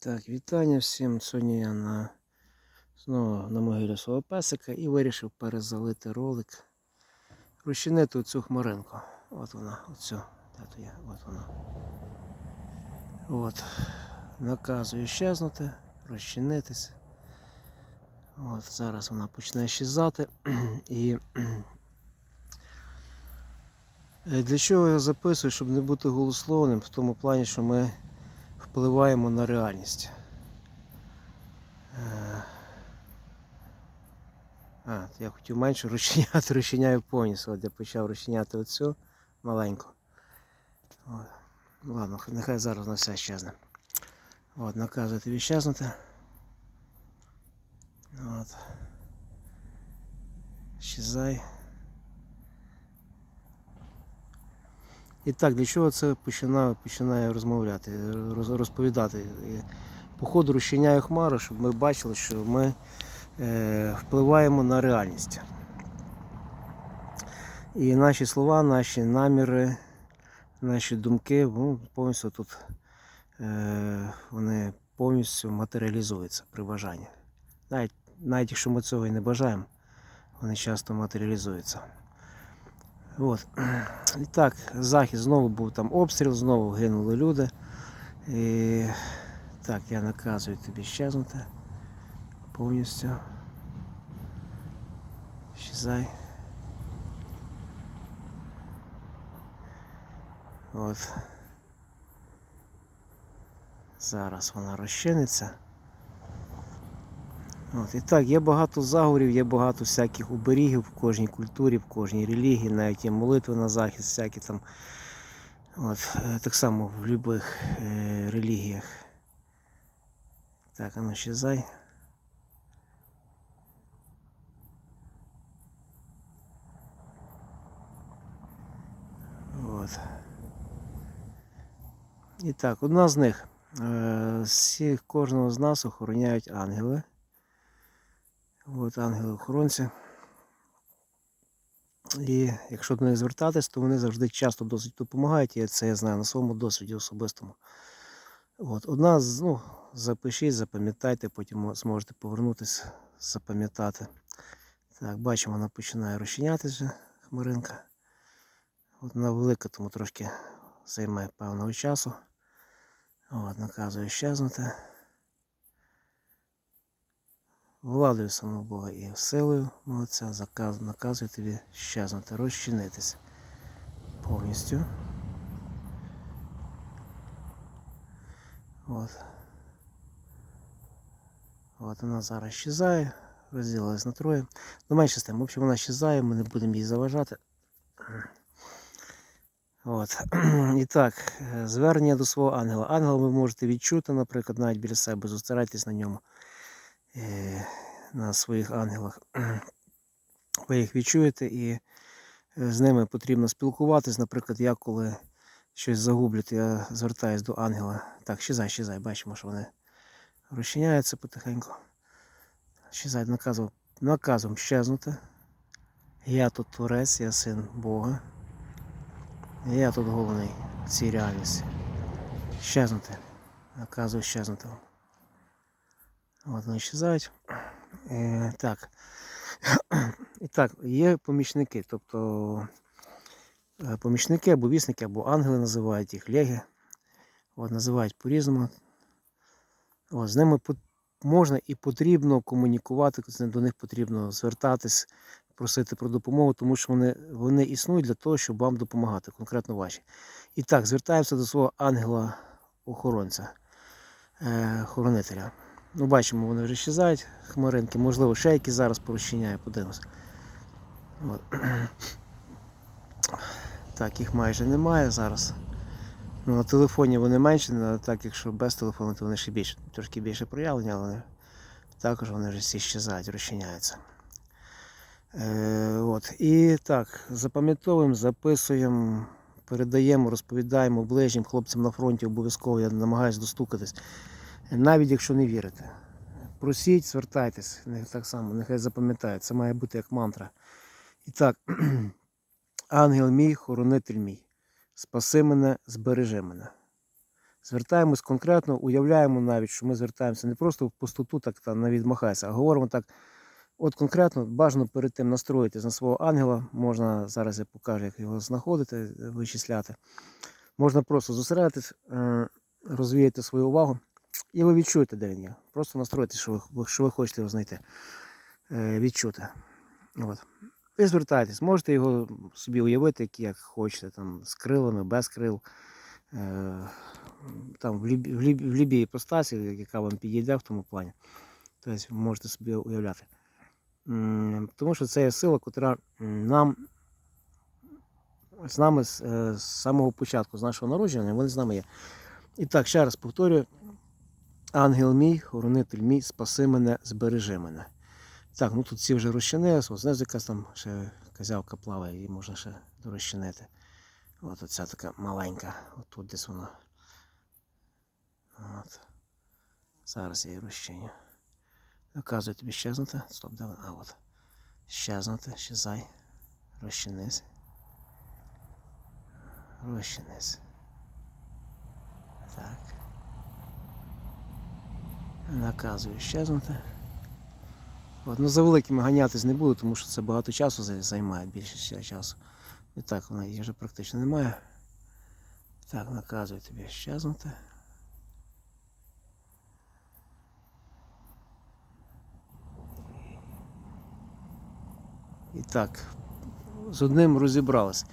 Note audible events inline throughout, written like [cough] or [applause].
Так, вітання всім. Сьогодні я на, знову на могилі свого песика і вирішив перезалити ролик. Розчинити оцю хмаринку. От вона, оцю. То є? От вона. От. Наказую щезнути, розчинитись. От, зараз вона почне щезати. [clears throat] І Е, для чого я записую, щоб не бути голословним, в тому плані, що ми впливаємо на реальність. Е, А, я хотів менше розчиняти, [laughs] розчиняю повністю. От я почав розчиняти оцю маленьку. От. Ладно, нехай зараз на все щезне. От, наказую тобі. От. Щезай. І так, для чого це починаю, починаю розмовляти, розповідати. По ходу розчиняю хмару, щоб ми бачили, що ми е, впливаємо на реальність. І наші слова, наші наміри, наші думки ну, повністю тут е, вони повністю матеріалізуються при бажанні. Навіть, навіть якщо ми цього і не бажаємо, вони часто матеріалізуються. От. І так, захід знову був там обстріл, знову гинули люди. І так, я наказую тобі щезнути повністю. Щезай. От. Зараз вона розчиниться. От, і так, є багато заговорів, є багато всяких оберігів в кожній культурі, в кожній релігії, навіть є молитви на захист, всякі там. От, е, так само в будь-яких е, релігіях. Так, а ну щезай. От. І так, одна з них. Е, всіх, кожного з нас охороняють ангели. От ангели-охоронці. І якщо до них звертатись, то вони завжди часто досить допомагають. І це я знаю на своєму досвіді особистому. От, одна з, ну, запишіть, запам'ятайте, потім зможете повернутися, запам'ятати. Так, бачимо, вона починає розчинятися, хмаринка. От вона велика, тому трошки займає певного часу. От, наказую щезнути. Владою самого Бога і силою мого Отця заказ, наказую тобі щезнути, розчинитися повністю. От. От вона зараз щезає, розділилась на троє. Ну, менше з тим, в общем, вона щезає, ми не будемо їй заважати. От. [clears throat] І так, е, звернення до свого ангела. Ангела ви можете відчути, наприклад, навіть біля себе, зосередьтесь на ньому, на своїх ангелах. [clears throat] Ви їх відчуєте і е, з ними потрібно спілкуватись. Наприклад, я коли щось загублю, я звертаюсь до ангела. Так, щезай, щезай, бачимо, що вони розчиняються потихеньку. Щезай, наказом, наказом щезнути. Я тут творець, я син Бога. Я тут головний в цій реальності. Щезнути. Наказую щезнути. От вони щезають. Е, так. [coughs] І так, є помічники, тобто е, помічники або вісники, або ангели називають їх леги. От, називають по-різному. З ними можна і потрібно комунікувати, до них потрібно звертатись, просити про допомогу, тому що вони, вони існують для того, щоб вам допомагати, конкретно ваші. І так, звертаємося до свого ангела-охоронця, е, хоронителя. Ну, бачимо, вони вже щезають, хмаринки, можливо, ще які зараз порозчиняє, подивимось. Так, їх майже немає зараз. Ну, на телефоні вони менші, а так якщо без телефону, то вони ще більше, трошки більше проявлення, але також вони вже всі щезають, розчиняються. Е, от. І так, запам'ятовуємо, записуємо, передаємо, розповідаємо ближнім хлопцям на фронті обов'язково, я намагаюся достукатись. Навіть якщо не вірите. Просіть, звертайтесь, так само, нехай запам'ятають. Це має бути як мантра. І так, [clears throat] ангел мій, хоронитель мій, спаси мене, збережи мене. Звертаємось конкретно, уявляємо навіть, що ми звертаємося не просто в пустоту, так та на відмахайся, а говоримо так. От конкретно бажано перед тим настроїтись на свого ангела. Можна зараз я покажу, як його знаходити, вичисляти. Можна просто зосередитись, е, розвіяти свою увагу, і ви відчуєте, де він є. Просто настроїтесь, що ви, що ви хочете його знайти. Е, Відчути. От. І звертайтесь, можете його собі уявити, як, хочете, там, з крилами, без крил. Е, Там, в, любі, в, любі, в любій іпостасі, яка вам підійде в тому плані. Тобто можете собі уявляти. Тому що це є сила, яка нам з нами з, е, з самого початку, з нашого народження, вони з нами є. І так, ще раз повторюю: ангел мій, хоронитель мій, спаси мене, збережи мене. Так, ну тут всі вже розчинились, ось знаєш, якась там ще козявка плаває, її можна ще дорозчинити. От оця така маленька, отут десь вона. От. Зараз я її розчиню. Оказує тобі щезнути. Стоп, де вона? А от. Щезнути, щезай. Розчинись. Розчинись. Так. Наказую щезнути. От, ну, за великими ганятись не буду, тому що це багато часу займає, більше часу. І так, вона її вже практично немає. Так, наказую тобі щезнути. І так, з одним розібрались.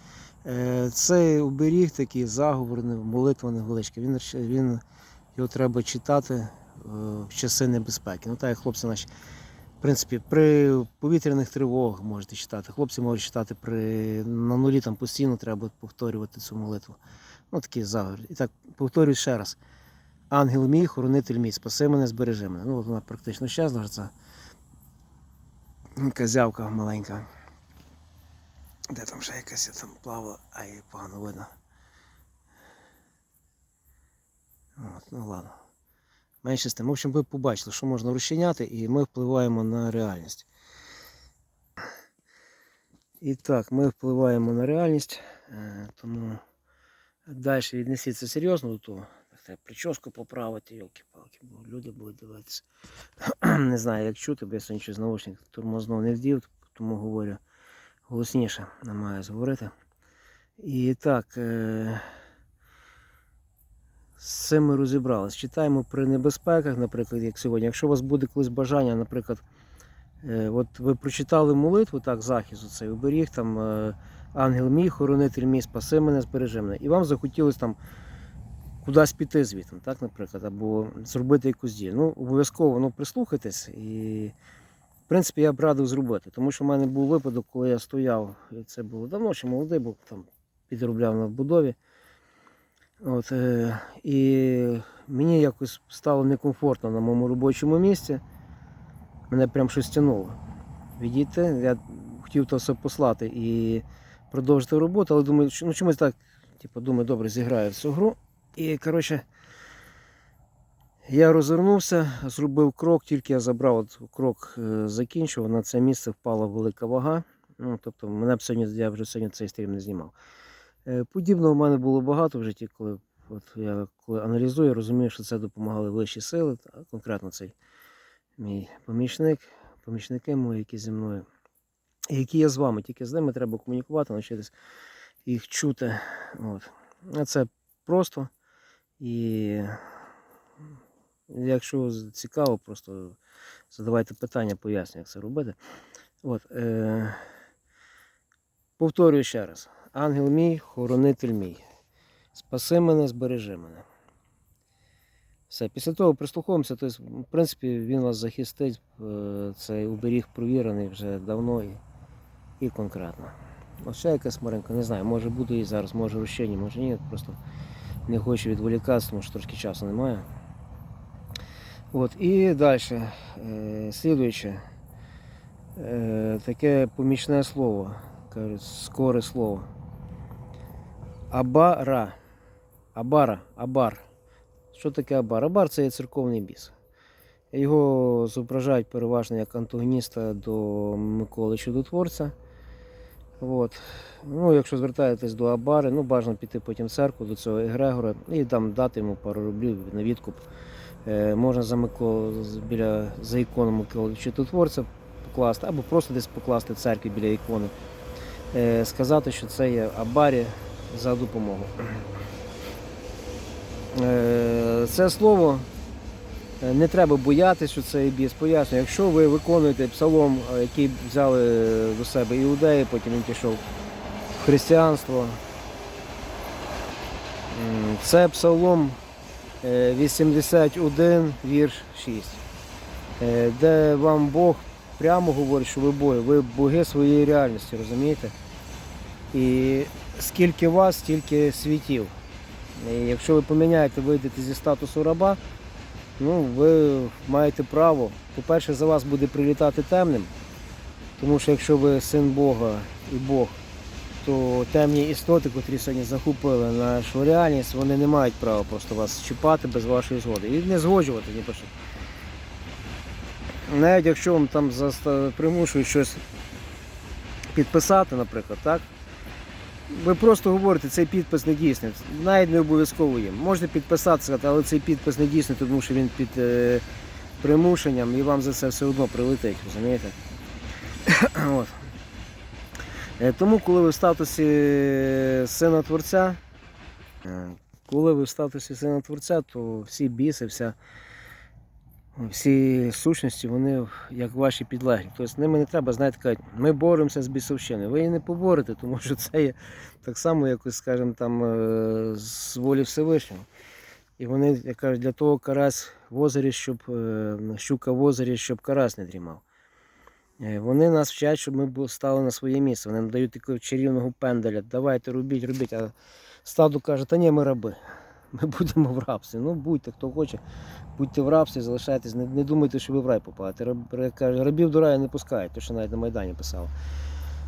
Е, Цей оберіг такий заговорний, молитва невеличка. Він, він, його треба читати в часи небезпеки. Ну так як хлопці наші. В принципі, при повітряних тривогах можете читати. Хлопці можуть читати при на нулі там постійно треба повторювати цю молитву. Ну такий заговір. І так, повторюю ще раз. Ангел мій, хоронитель мій, спаси мене, збережи мене. Ну, от вона практично щезла вже ця козявка маленька. Де там ще якась там плавала, а її погано видно. От, ну ладно. Менше з тим. В общем, ви побачили, що можна розчиняти, і ми впливаємо на реальність. І так, ми впливаємо на реальність, е, тому далі віднесіться серйозно до того. Прическу поправити, йолки-палки, бо люди будуть дивитися. [clears throat] Не знаю, як чути, бо я сьогодні щось наушник тормознув не вдів, тому говорю голосніше, намагаюся говорити. І так, е, з цим ми розібрались. Читаємо при небезпеках, наприклад, як сьогодні. Якщо у вас буде колись бажання, наприклад, е, от ви прочитали молитву, так, захист, цей оберіг, там е, ангел мій, хоронитель мій, спаси мене, збережи мене. І вам захотілося там кудись піти звідти, так, наприклад, або зробити якусь дію. Ну, обов'язково ну, прислухайтесь і. В принципі, я б радив зробити, тому що в мене був випадок, коли я стояв, це було давно, ще молодий, був там підробляв на вбудові. От, е, і мені якось стало некомфортно на моєму робочому місці. Мене прям щось тянуло. Відійти. Я хотів то все послати і продовжити роботу, але думаю, ну чомусь так, типу, думаю, добре, зіграю в цю гру. І коротше, я розвернувся, зробив крок, тільки я забрав от крок, е, закінчив, на це місце впала велика вага. Ну, тобто мене б сьогодні, я вже сьогодні цей стрім не знімав. Е, Подібного в мене було багато в житті, коли от я коли аналізую, розумію, що це допомагали вищі сили, а конкретно цей мій помічник, помічники мої, які зі мною, які є з вами, тільки з ними треба комунікувати, навчитись їх чути. От. А це просто. І якщо цікаво, просто задавайте питання, поясню, як це робити. От, е- повторюю ще раз. Ангел мій, хоронитель мій. Спаси мене, збережи мене. Все, після того прислуховуємося, тобто, в принципі, він вас захистить, е, цей уберіг провірений вже давно і, і конкретно. Ось ще якась Маринка, не знаю, може буду і зараз, може розчині, може ні, просто не хочу відволікатися, тому що трошки часу немає. От, і далі, е, слідуюче, е, таке помічне слово, кажуть, скоре слово. Абара. Абара, абар. Що таке абар? Абар це є церковний біс. Його зображають переважно як антагоніста до Миколи Чудотворця. От. Ну, якщо звертаєтесь до Абари, ну бажано піти потім в церкву до цього Егрегора і там дати йому пару рублів на відкуп. Е, можна за Миколу з- біля за ікону Миколи Читотворця покласти, або просто десь покласти церкві біля ікони. Е, сказати, що це є Абарі за допомогу. Е, це слово е, не треба боятися, що це біс. Пояснюю, якщо ви виконуєте псалом, е, який взяли до себе іудеї, потім він пішов в християнство. Це псалом е, 81, вірш 6, е, де вам Бог прямо говорить, що ви боги, ви боги своєї реальності, розумієте? І скільки вас, стільки світів. І якщо ви поміняєте, вийдете зі статусу раба, ну, ви маєте право. По-перше, за вас буде прилітати темним, тому що якщо ви син Бога і Бог, то темні істоти, котрі сьогодні захопили нашу реальність, вони не мають права просто вас чіпати без вашої згоди. І не згоджувати ні що. Навіть якщо вам там примушують щось підписати, наприклад, так? Ви просто говорите, цей підпис не дійсний. Навіть не обов'язково їм. Можете підписати, сказати, але цей підпис не дійсний, тому що він під е, примушенням і вам за це все одно прилетить, розумієте? [coughs] От. Е, Тому, коли ви в статусі сина творця, е, коли ви в статусі сина творця, то всі біси, вся, всі сущності, вони як ваші підлеглі. Тобто з ними не треба, знаєте, казати, ми боремося з бісовщиною. Ви її не поборете, тому що це є так само, якось, скажімо, там, е, з волі Всевишнього. І вони, як кажуть, для того карась в озері, щоб е, щука в озері, щоб карась не дрімав. Е, Вони нас вчать, щоб ми стали на своє місце. Вони нам дають такого чарівного пенделя. Давайте робіть, робіть. А стадо каже, та ні, ми раби. [laughs] Ми будемо в рабстві. Ну будьте, хто хоче, будьте в рабстві, залишайтесь, не, не думайте, що ви в рай попадете. Рабів до раю не пускають, то що навіть на Майдані писали.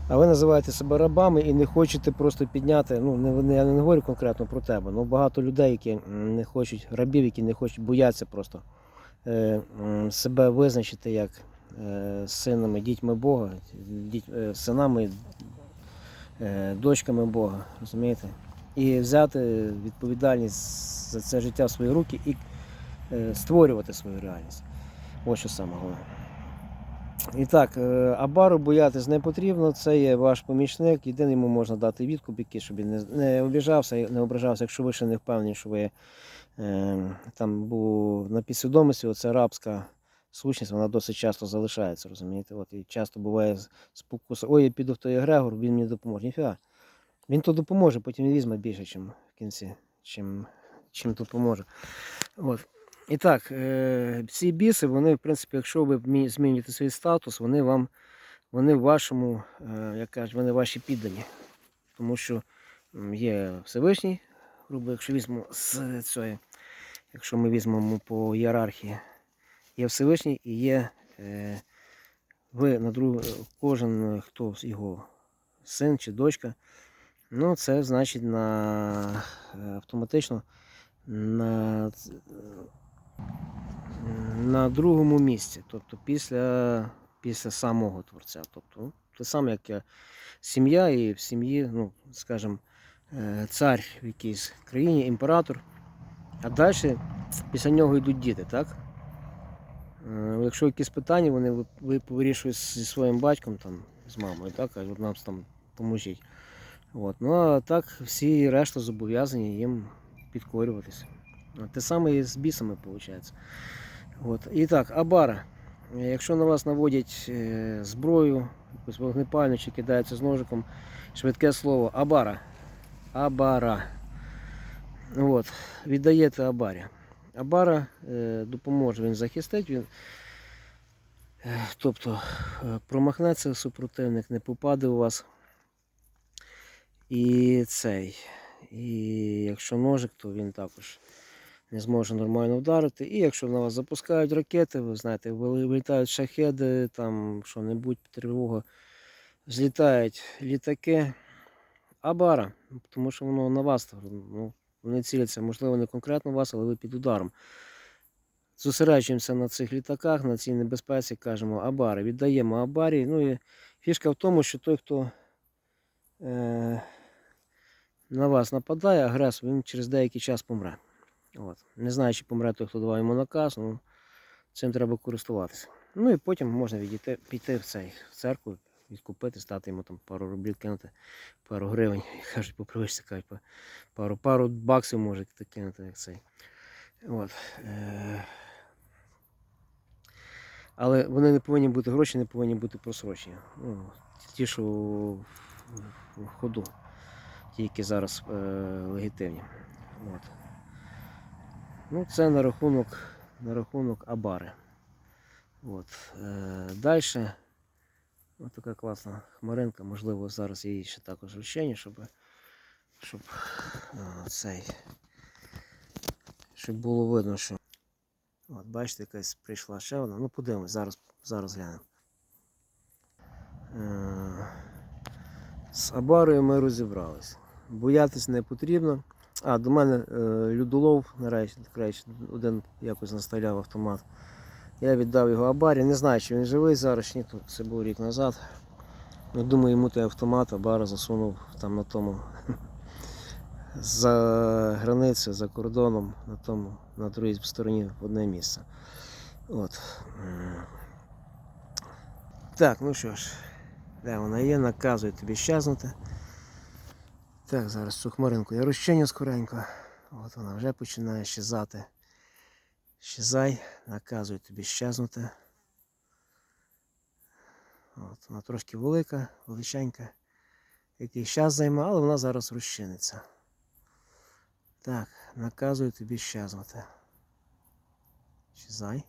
А ви називаєте себе рабами і не хочете просто підняти. Ну, не, не- я не говорю конкретно про тебе, але багато людей, які не хочуть, рабів, які не хочуть, бояться просто е, себе визначити як е, синами, дітьми Бога, діть, е, синами, е, дочками Бога, розумієте? І взяти відповідальність за це життя в свої руки і е, створювати свою реальність. Ось що саме головне. І так, е, Абару боятись не потрібно, це є ваш помічник. Єдине йому можна дати відкуп, який, щоб він не, обіжався, не ображався, якщо ви ще не впевнені, що ви е, там був на підсвідомості, оця рабська сущність, вона досить часто залишається, розумієте? От, і часто буває спокуса, ой, я піду в той Егрегор, він мені допоможе. Ніфіга. Він то допоможе, потім він візьме більше, чим в кінці, чим, чим допоможе. От. І так, е, ці біси, вони, в принципі, якщо ви змінюєте свій статус, вони вам, вони вашому, е, як кажуть, вони ваші піддані. Тому що є Всевишній, грубо, якщо візьмемо з цієї, якщо ми візьмемо по ієрархії, є Всевишній і є е, ви на друг, кожен, хто його син чи дочка, ну це значить на е, автоматично на, на другому місці, тобто після, після самого творця. Тобто, те саме, як я, сім'я, і в сім'ї, ну, скажімо, е, цар в якійсь країні, імператор, а далі після нього йдуть діти, так? Е, Якщо якісь питання, вони ви вирішують зі своїм батьком, там, з мамою, так, кажуть, нам там поможіть. От. Ну а так всі решта зобов'язані їм підкорюватися. Те саме і з бісами виходить. От. І так, Абара. Якщо на вас наводять е, зброю, вогнепальну чи кидаються з ножиком, швидке слово Абара. Абара. От. Віддаєте Абарі. Абара е, допоможе, він захистить, він, е, тобто промахнеться супротивник, не попаде у вас. І цей. І якщо ножик, то він також не зможе нормально вдарити. І якщо на вас запускають ракети, ви знаєте, вилітають шахеди, там що-небудь, тривога, злітають літаки. Абара, тому що воно на вас. Ну, вони ціляться, можливо, не конкретно вас, але ви під ударом. Зосереджуємося на цих літаках, на цій небезпеці, кажемо Абари, віддаємо Абарі. Ну і фішка в тому, що той, хто е, на вас нападає агресор, він через деякий час помре. От. Не знаю, чи помре той, хто давав йому наказ, ну цим треба користуватися. Ну і потім можна відійти, піти в цей в церкву, відкупити, стати йому там пару рублів кинути, пару гривень, кажуть, по привичці кажуть, пару, пару баксів може кинути, як цей. От. Е, але вони не повинні бути гроші, не повинні бути просрочені. Ну, ті, що в ходу, ті, які зараз е, легітимні. От. Ну, це на рахунок, на рахунок Абари. От. Е, Далі. Ось така класна хмаринка. Можливо, зараз її ще також вручення, щоб, щоб е, цей. Щоб було видно, що. От, бачите, якась прийшла ще одна. Ну, подивимось, зараз, зараз глянемо. Е, З Абарою ми розібрались. Боятись не потрібно. А, до мене е, людолов, нарешті, нарешті, один якось наставляв автомат. Я віддав його Абарі. Не знаю, чи він живий зараз, ні, то це був рік назад. Ну, думаю, йому той автомат Абара засунув там на тому [laughs] за границею, за кордоном, на тому, на другій стороні в одне місце. От. Так, ну що ж, де вона є, наказує тобі щезнути. Так, зараз цю хмаринку я розчиню скоренько. От вона вже починає щезати. Щезай, наказує тобі щезнути. От, вона трошки велика, величенька. Який час займе, але вона зараз розчиниться. Так, наказую тобі щезнути. Щезай.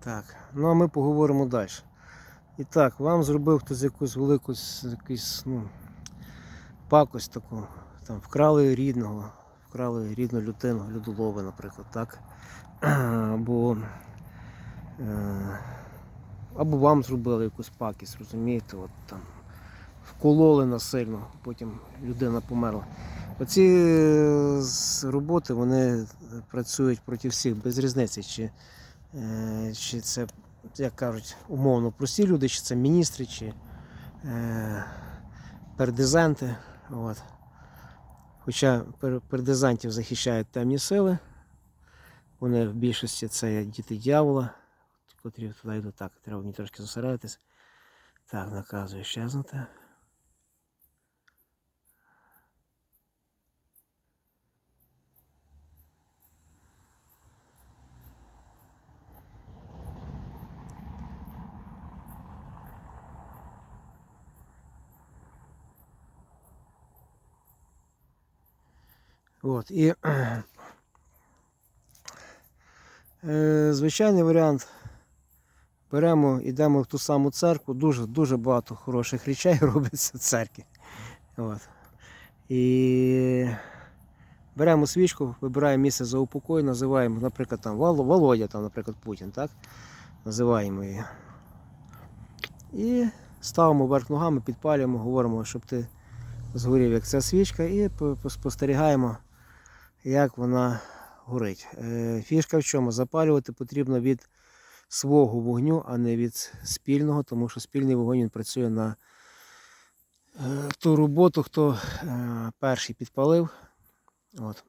Так, ну а ми поговоримо далі. І так, вам зробив хтось якусь велику якусь, ну, пакость таку. Там вкрали рідного, вкрали рідну людину, людолови, наприклад, так. [clears throat] Або, е, або вам зробили якусь пакість, розумієте, от там вкололи насильно, потім людина померла. Оці е, роботи вони працюють проти всіх, без різниці, чи, е, чи це, як кажуть, умовно прості люди, чи це міністри, чи е, пердизанти. От. Хоча пер- пердизантів захищають темні сили, вони в більшості це діти дьявола, котрі туди йдуть. Так, треба мені трошки зосередитись. Так, наказую щезнути. От, і е, [clears throat] звичайний варіант. Беремо, йдемо в ту саму церкву, дуже, дуже багато хороших речей [laughs] робиться в церкві. От. І беремо свічку, вибираємо місце за упокой, називаємо, наприклад, там Володя, там, наприклад, Путін, так? Називаємо її. І ставимо вверх ногами, підпалюємо, говоримо, щоб ти згорів, як ця свічка, і по- по- спостерігаємо, як вона горить. Е, Фішка в чому? Запалювати потрібно від свого вогню, а не від спільного, тому що спільний вогонь він працює на е, ту роботу, хто е, перший підпалив. От.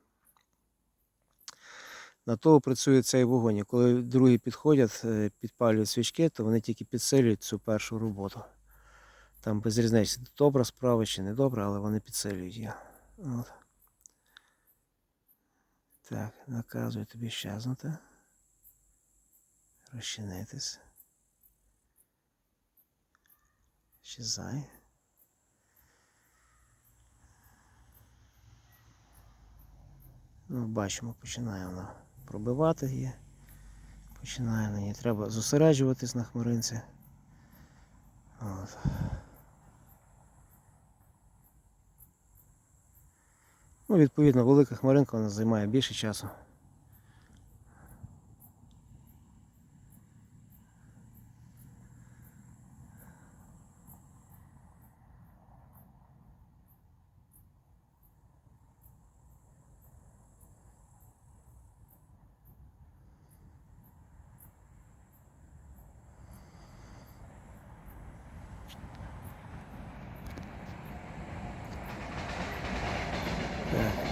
На того працює цей вогонь. Коли другі підходять, підпалюють свічки, то вони тільки підсилюють цю першу роботу. Там без різниці, добра справа чи не добра, але вони підсилюють її. От. Так, наказую тобі щезнути. Розчинитись. Щезай. Ну, бачимо, починає вона пробивати її. Починає на ній. Треба зосереджуватись на хмаринці. От. Ну, відповідно, велика хмаринка вона займає більше часу. Так.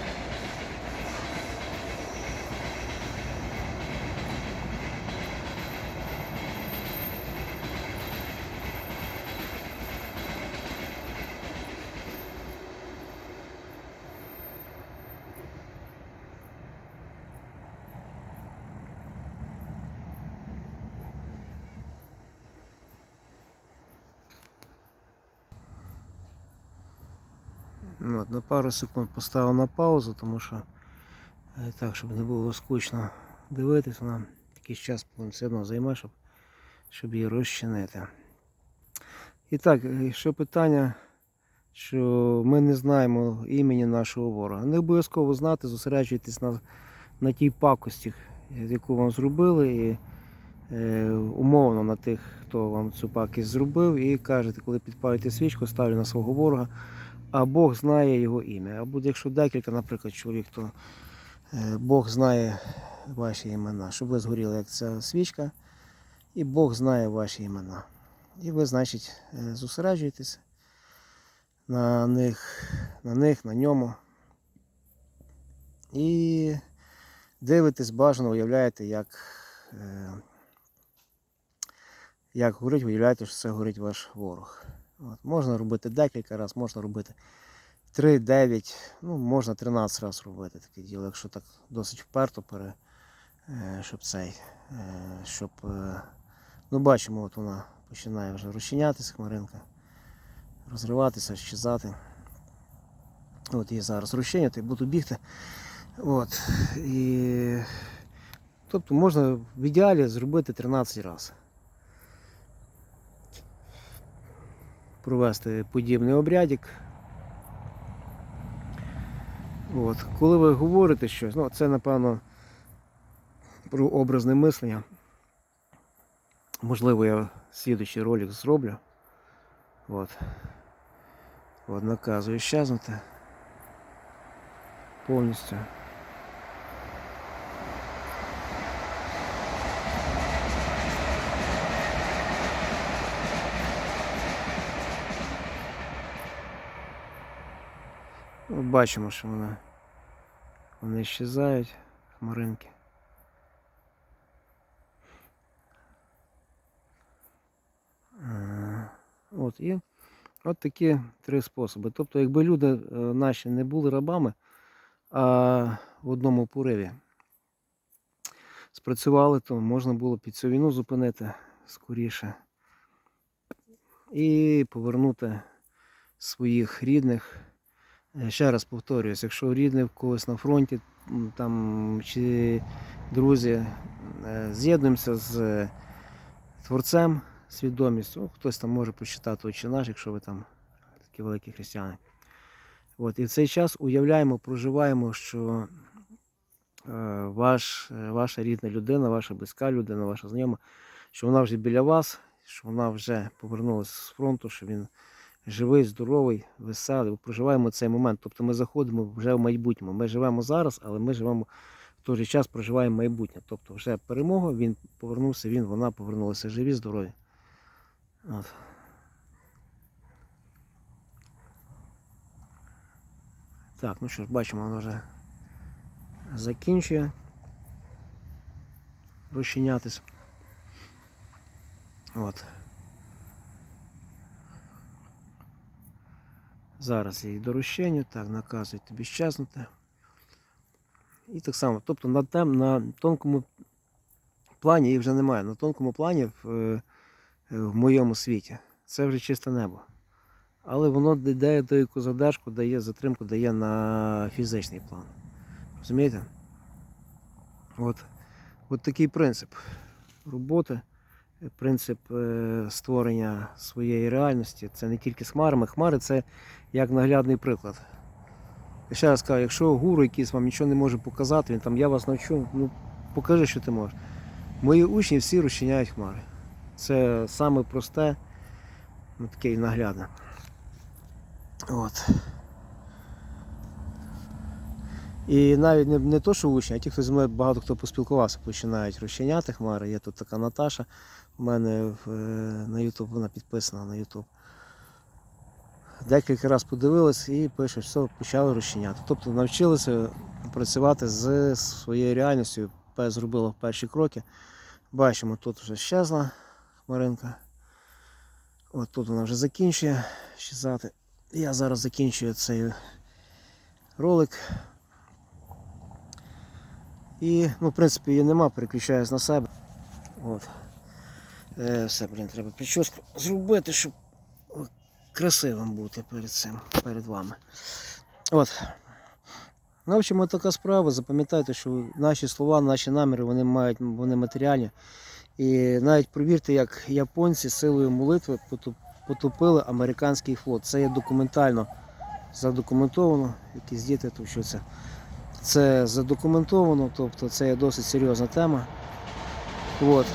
От, на пару секунд поставив на паузу, тому що е, так, щоб не було скучно дивитись, вона якийсь час все одно займе, щоб, щоб її розчинити. І так, ще питання, що ми не знаємо імені нашого ворога. Не обов'язково знати, зосереджуйтесь на, на тій пакості, яку вам зробили, і е, умовно на тих, хто вам цю пакість зробив, і кажете, коли підпалите свічку, ставлю на свого ворога а Бог знає його ім'я. Або якщо декілька, наприклад, чоловік, то е, Бог знає ваші імена, щоб ви згоріли, як ця свічка, і Бог знає ваші імена. І ви, значить, е, зосереджуєтесь на них, на них, на ньому. І дивитесь, бажано, уявляєте, як, е, як горить, уявляєте, що це горить ваш ворог. От, можна робити декілька разів, можна робити 3, 9, ну, можна 13 разів робити таке діло, якщо так досить вперто, пере, е, щоб цей, е, щоб, е, ну бачимо, от вона починає вже розчинятися, хмаринка, розриватися, щезати. От її зараз розчиняти, буду бігти. От, і, тобто можна в ідеалі зробити 13 разів. Провести подібний обрядик. От. Коли ви говорите щось, ну це напевно про образне мислення. Можливо, я слідуючий ролик зроблю. От. От наказую щезнути повністю. Ну, бачимо, що вона, вони щезають, хмаринки. Е, От і от такі три способи. Тобто, якби люди е, наші не були рабами, а в одному пориві спрацювали, то можна було під цю війну зупинити скоріше і повернути своїх рідних. Е, Ще раз повторююсь, якщо рідний в когось на фронті там, чи друзі, е, з'єднуємося з е, творцем свідомістю. Ну, хтось там може прочитати «Отче наш, якщо ви там такі великі християни. От, і в цей час уявляємо, проживаємо, що ваш, ваша рідна людина, ваша близька людина, ваша знайома, що вона вже біля вас, що вона вже повернулася з фронту, що він живий, здоровий, веселий. Проживаємо цей момент. Тобто ми заходимо вже в майбутньому. Ми живемо зараз, але ми живемо в той же час проживаємо майбутнє. Тобто вже перемога, він повернувся, він, вона повернулася живі, здорові. От. Так, ну що ж, бачимо, вона вже закінчує розчинятись. От. Зараз я її дорученню, так, наказують тобі щезнути. І так само, тобто на, тем, на тонкому плані її вже немає. На тонкому плані в, е, в моєму світі це вже чисте небо. Але воно дає деяку задержку, дає затримку, дає на фізичний план. Розумієте? От, от такий принцип роботи, принцип е, створення своєї реальності. Це не тільки з хмарами. Хмари це як наглядний приклад. Я ще раз кажу, якщо гуру якийсь вам нічого не може показати, він там я вас навчу, ну покажи, що ти можеш. Мої учні всі розчиняють хмари. Це саме просте, ну таке і наглядне. От. І навіть не, не то, що учні, а ті, хто зі мною багато хто поспілкувався, починають розчиняти хмари. Є тут така Наташа, у мене в, е, на YouTube, вона підписана на YouTube. декілька разів подивились і пишуть, що почали розчиняти. Тобто навчилися працювати з своєю реальністю, зробила перші кроки. Бачимо, тут вже щезла хмаринка. От тут вона вже закінчує щезати. Я зараз закінчую цей ролик. І, ну, в принципі, її нема, переключаюсь на себе. От. Е, все, блін, треба прическу зробити, щоб красивим бути перед цим, перед вами. От. Ну, в общем, така справа. Запам'ятайте, що наші слова, наші наміри, вони мають вони матеріальні. І навіть провірте, як японці силою молитви потоп- потопили американський флот. Це є документально задокументовано. Якісь діти тут що це. Це задокументовано, тобто це є досить серйозна тема. От.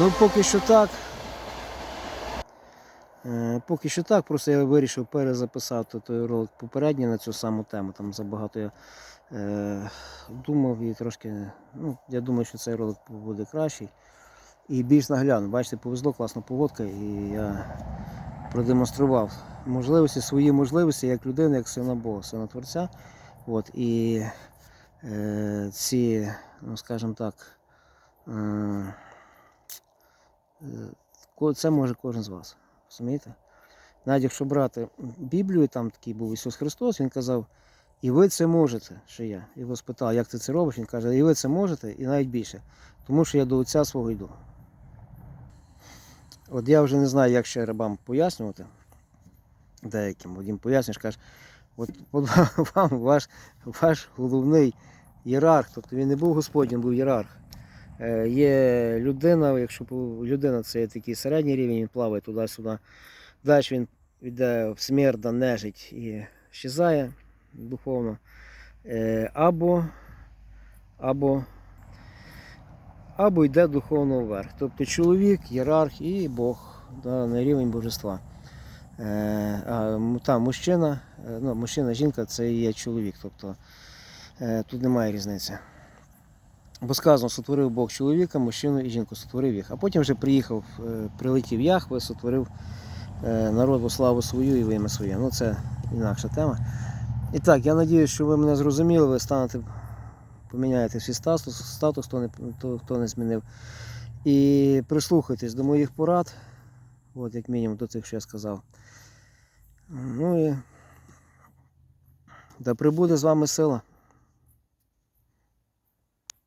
Ну, поки що так. Е, Поки що так, просто я вирішив перезаписати той ролик попередній на цю саму тему. Там забагато я е, думав і трошки. Ну, я думаю, що цей ролик буде кращий. І більш наглядно. Бачите, повезло, класна погодка, і я продемонстрував можливості, свої можливості як людини, як сина Бога, сина Творця. От, і е, ці, ну скажімо так, е, це може кожен з вас. Розумієте? Навіть якщо брати Біблію, там такий був Ісус Христос, Він казав, і ви це можете, що я. Його спитав, як ти це робиш? Він каже, і ви це можете, і навіть більше. Тому що я до Отця свого йду. От я вже не знаю, як ще рабам пояснювати. Деяким. От їм пояснюєш, кажеш, от, от [laughs] вам ваш, ваш головний ієрарх, тобто він не був Господь, він був ієрарх. Е, Є людина, якщо людина це є такий середній рівень, він плаває туди-сюди. Далі він йде в смерда, нежить і щезає духовно. Е, Або, або, або йде духовно вверх. Тобто чоловік, ієрарх і Бог да, на рівень божества. Е, а, та, мужчина, ну, мужчина, жінка це є чоловік. Тобто тут немає різниці. Бо сказано, сотворив Бог чоловіка, мужчину і жінку, сотворив їх. А потім вже приїхав, е, прилетів Яхве, сотворив е, народ во славу свою і во своє. Ну це інакша тема. І так, я сподіваюся, що ви мене зрозуміли, ви станете, поміняєте свій статус, статус хто не, хто, хто не змінив. І прислухайтесь до моїх порад, от як мінімум до тих, що я сказав. Ну і да прибуде з вами сила.